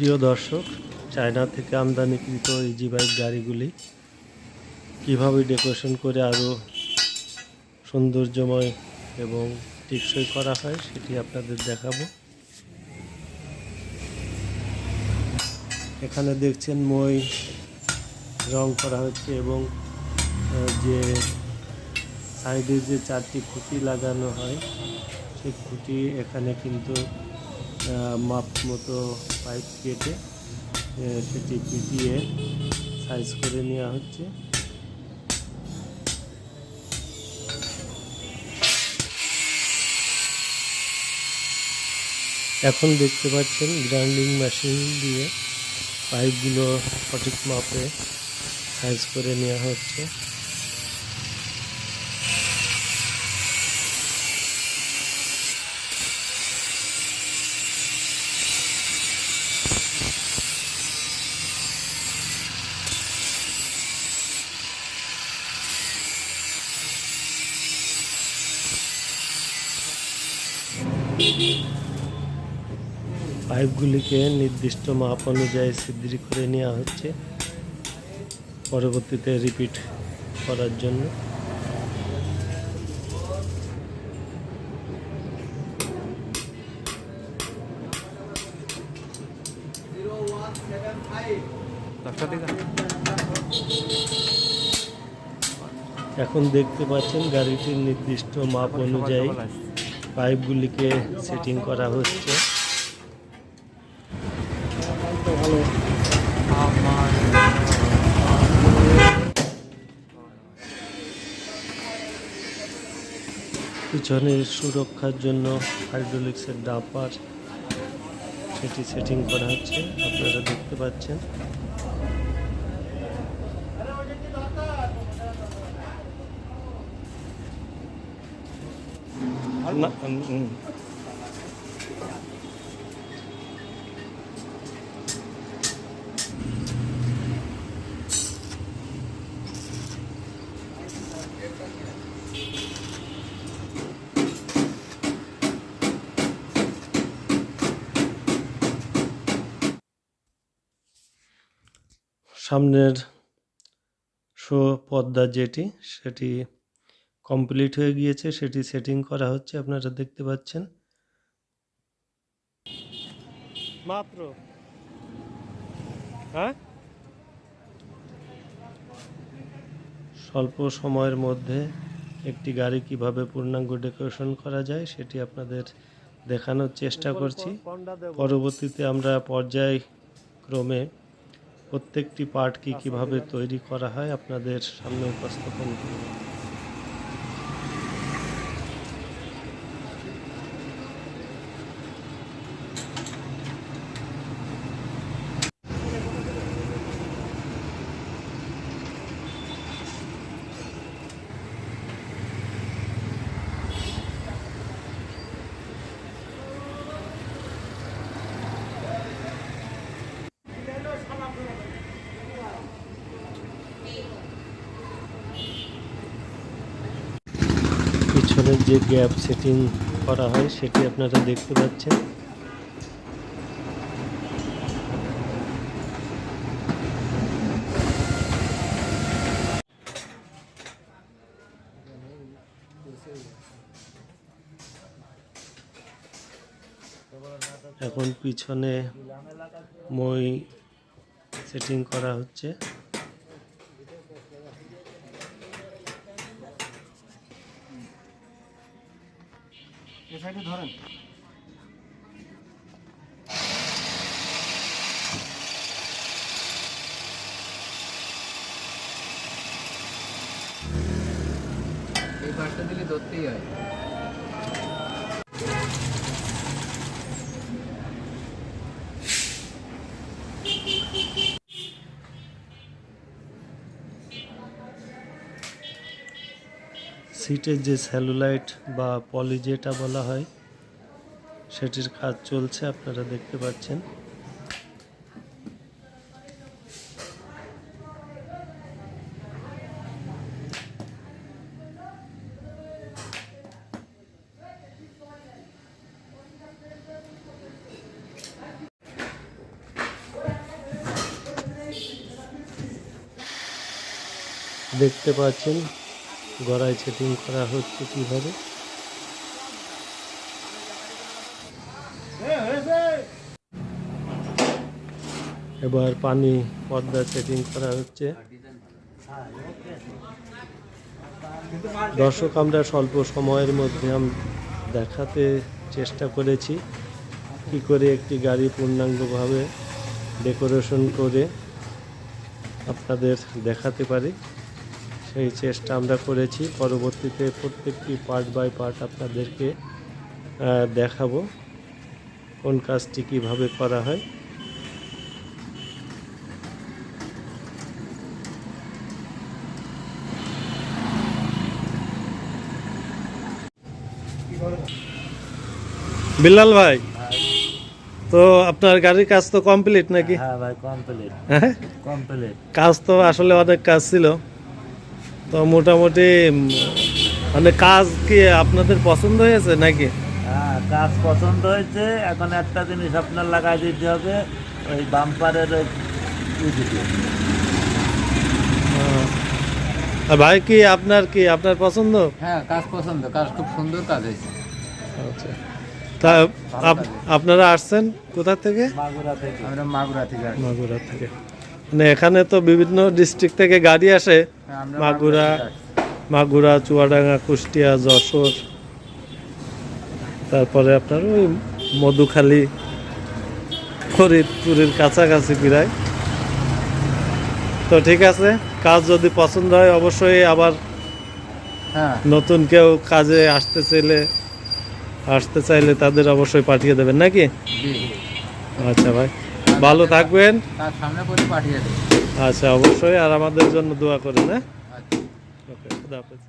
প্রিয় দর্শক, চায়না থেকে আমদানিকৃত ইজি বাইক গাড়িগুলি কীভাবে ডেকোরেশন করে আরও সৌন্দর্যময় এবং টেকসই করা হয় সেটি আপনাদের দেখাবো। এখানে দেখছেন মই রং করা হচ্ছে এবং যে সাইডে যে চারটি খুঁটি লাগানো হয়, সেই খুঁটি এখানে কিন্তু মাপ মতো পাইপ কেটে সেটি পিটিয়ে সাইজ করে নেওয়া হচ্ছে। এখন দেখতে পাচ্ছেন গ্রাইন্ডিং মেশিন দিয়ে পাইপগুলো সঠিক মাপে সাইজ করে নেওয়া হচ্ছে। পাইপগুলিকে নির্দিষ্ট মাপ অনুযায়ী ছিদ্রি করে নেওয়া হচ্ছে। পরবর্তীতে রিপিট করার জন্য। এখন দেখতে পাচ্ছেন গাড়িটির নির্দিষ্ট মাপ অনুযায়ী পাইপগুলিকে সেটিং করা হচ্ছে। পিছনের সুরক্ষার জন্য হাইড্রোলিক্সের ডাম্পার সেটি সেটিং করা হচ্ছে। আপনারা দেখতে পাচ্ছেন। সামনের শো পর্দা যেটি সেটি কমপ্লিট হয়ে গিয়েছে সেটি সেটিং করা হচ্ছে আপনারা দেখতে পাচ্ছেন। মাত্র। হ্যাঁ? স্বল্প সময়ের মধ্যে একটি গাড়ি কীভাবে পূর্ণাঙ্গ ডেকোরেশন করা যায় সেটি আপনাদের দেখানোর চেষ্টা করছি। পরবর্তীতে আমরা পর্যায়ক্রমে প্রত্যেকটি পার্ট কি কীভাবে তৈরি করা হয় আপনাদের সামনে উপস্থাপন করব। পিছনের যে গ্যাপ সেটিং করা হয়, সেটি আপনারা দেখতে পাচ্ছেন। এখন পিছনে মই সেটিং করা হচ্ছে। ধরেন। এই পাশটা দিলে ধরতেই হয়। সিটের যে স্যালুলাইট বা পলি যেটা বলা হয়, সেটির কাজ চলছে, আপনারা দেখতে পাচ্ছেন। দেখতে পাচ্ছেন গড়াই সেটিং করা হচ্ছে কীভাবে? এবার পানি পর্দা সেটিং করা হচ্ছে। দর্শক, আমরা স্বল্প সময়ের মধ্যে আমি দেখাতে চেষ্টা করেছি কি করে একটি গাড়ি পূর্ণাঙ্গভাবে ডেকোরেশন করে আপনাদের দেখাতে পারি। সেই চেষ্টা আমরা করেছি। পরবর্তীতে প্রত্যেকটি পার্ট বাই পার্ট আপনাদেরকে দেখাবো কোন কাজটি কীভাবে করা হয়। বিল্লাল ভাই তো আপনার গাড়ির কাজ তো কমপ্লিট নাকি? হ্যাঁ ভাই কমপ্লিট হ্যাঁ? কমপ্লিট কাজ তো আসলে অনেক কাজ ছিল। তো মোটামুটি মানে কাজ কি আপনাদের পছন্দ হয়েছে নাকি? হ্যাঁ কাজ পছন্দ হয়েছে। এখন একটা জিনিস আপনার লাগাই দিতে হবে ওই বাম্পারের ওই ই আর ভাই কি আপনার কি আপনার পছন্দ? হ্যাঁ কাজ পছন্দ কাজ খুব সুন্দর কাজ হয়েছে। আচ্ছা। তা আপ- আপনারা আসছেন কোথা থেকে? মাগুরা থেকে। আমরা মাগুরা থেকে মাগুরা থেকে। মানে এখানে তো বিভিন্ন ডিস্ট্রিক্ট থেকে গাড়ি আসে। মাগুরা মাগুরা চুয়াডাঙ্গা কুষ্টিয়া যশোর তারপরে আপনার ওই মধুখালী ফরিদপুরের কাছাকাছি প্রায়। তো ঠিক আছে কাজ যদি পছন্দ হয় অবশ্যই আবার হ্যাঁ। নতুন কেউ কাজে আসতে চাইলে আসতে চাইলে তাদের অবশ্যই পাঠিয়ে দেবেন নাকি? আচ্ছা ভাই ভালো থাকবেন। তার সামনে পাঠিয়ে দেবো আচ্ছা অবশ্যই আর আমাদের জন্য দোয়া করেন হ্যাঁ? আচ্ছা। ওকে খুদা হাফেজ।